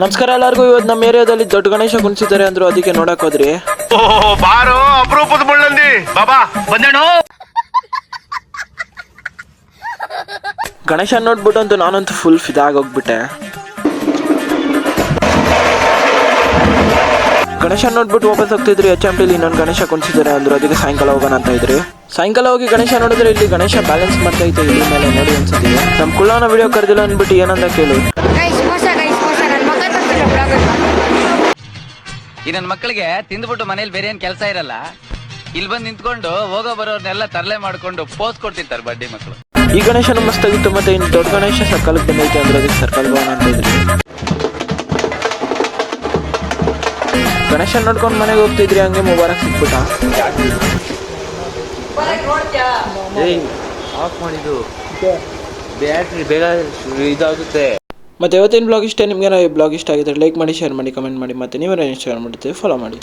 ನಮಸ್ಕಾರ ಎಲ್ಲರಿಗೂ. ಇವತ್ತು ನಮ್ಮ ಏರಿಯಾದಲ್ಲಿ ದೊಡ್ಡ ಗಣೇಶ ಕುಣಿಸಿದ್ದಾರೆ ಅಂದ್ರು ಅದಕ್ಕೆ ನೋಡಕ್ ಹೋದ್ರಿ. ಬಾರೋ ಅಪರೂಪದ ಮುಳ್ಳಂದಿ ಬಾಬಾ ಗಣೇಶ ನೋಡ್ಬಿಟ್ಟು ಅಂತ ನಾನಂತೂ ಫುಲ್ ಫಿದಾಗೋಗ್ಬಿಟ್ಟೆ ಗಣೇಶ ನೋಡ್ಬಿಟ್ಟು ವಾಪಸ್ ಹೋಗ್ತಿದ್ರಿ ಎಚ್ ಎಂ ಟಿಲಿ ಇನ್ನೊಂದು ಗಣೇಶ ಕುಣಿಸಿದ್ದಾರೆ ಅಂದ್ರು ಅದಕ್ಕೆ ಸಾಯಂಕಾಲ ಹೋಗೋಣ ಅಂತ ಇದ್ರಿ. ಸಾಯಂಕಾಲ ಹೋಗಿ ಗಣೇಶ ನೋಡಿದ್ರೆ ಇಲ್ಲಿ ಗಣೇಶ ಬ್ಯಾಲೆನ್ಸ್ ಮಾಡ್ತಾ ಇತ್ತು ಇಲ್ಲಿ ಮೇಲೆ ನೋಡಿ ಅನ್ಸುತ್ತೆ. ನಮ್ಮ ಕುಳ್ಳನ ವಿಡಿಯೋ ಕರೆದಿಲ್ಲ ಅಂದ್ಬಿಟ್ಟು ಏನಂತ ಕೇಳು. ಈ ನನ್ನ ಮಕ್ಕಳಿಗೆ ತಿಂದ್ಬಿಟ್ಟು ಮನೇಲಿ ಬೇರೆ ಏನ್ ಕೆಲಸ ಇರಲ್ಲ. ಇಲ್ಲಿ ಬಂದು ನಿಂತ್ಕೊಂಡು ಹೋಗೋ ಬರೋರ್ನೆಲ್ಲ ತರಲೆ ಮಾಡ್ಕೊಂಡು ಪೋಸ್ ಕೊಡ್ತಿರ್ತಾರೆ ಬಡ್ಡಿ ಮಕ್ಕಳು ಈ ಗಣೇಶನ ಮಸ್ತಾಗಿತ್ತು ಮತ್ತೆ ಇನ್ನು ದೊಡ್ಡ ಗಣೇಶ ಸರ್ಕಲ್ ಬಂದೈತೆ ಅಂದ್ರೆ ಅದಕ್ಕೆ ಸರ್ಕಲ್ ಭವನ ಅಂತ ಇದ್ರಿ. ಗಣೇಶ ನೋಡ್ಕೊಂಡು ಮನೆಗೆ ಹೋಗ್ತಿದ್ರಿ ಹಂಗೆ ಮುಬಾರಕ್ ಸಿಕ್ಬಿಟ್ಟ. ಆಫ್ ಮಾಡಿದ್ದು. ಬ್ಯಾಟ್ರಿ ಬೇಗ ಇದಾಗುತ್ತೆ. ಮತ್ತೆ ಇವತ್ತಿನ ಬ್ಲಾಗ್ ಇಷ್ಟ, ನಿಮಗೆ ಈ ಬ್ಲಾಗ್ ಇಷ್ಟ ಆಗಿದ್ರೆ ಲೈಕ್ ಮಾಡಿ ಶೇರ್ ಮಾಡಿ ಕಮೆಂಟ್ ಮಾಡಿ, ಮತ್ತೆ ನೀವೇನೋ ಇನ್ಸ್ಟಾಗ್ರಾಮ್ ಮಾಡ್ತೀವಿ ಫಾಲೋ ಮಾಡಿ.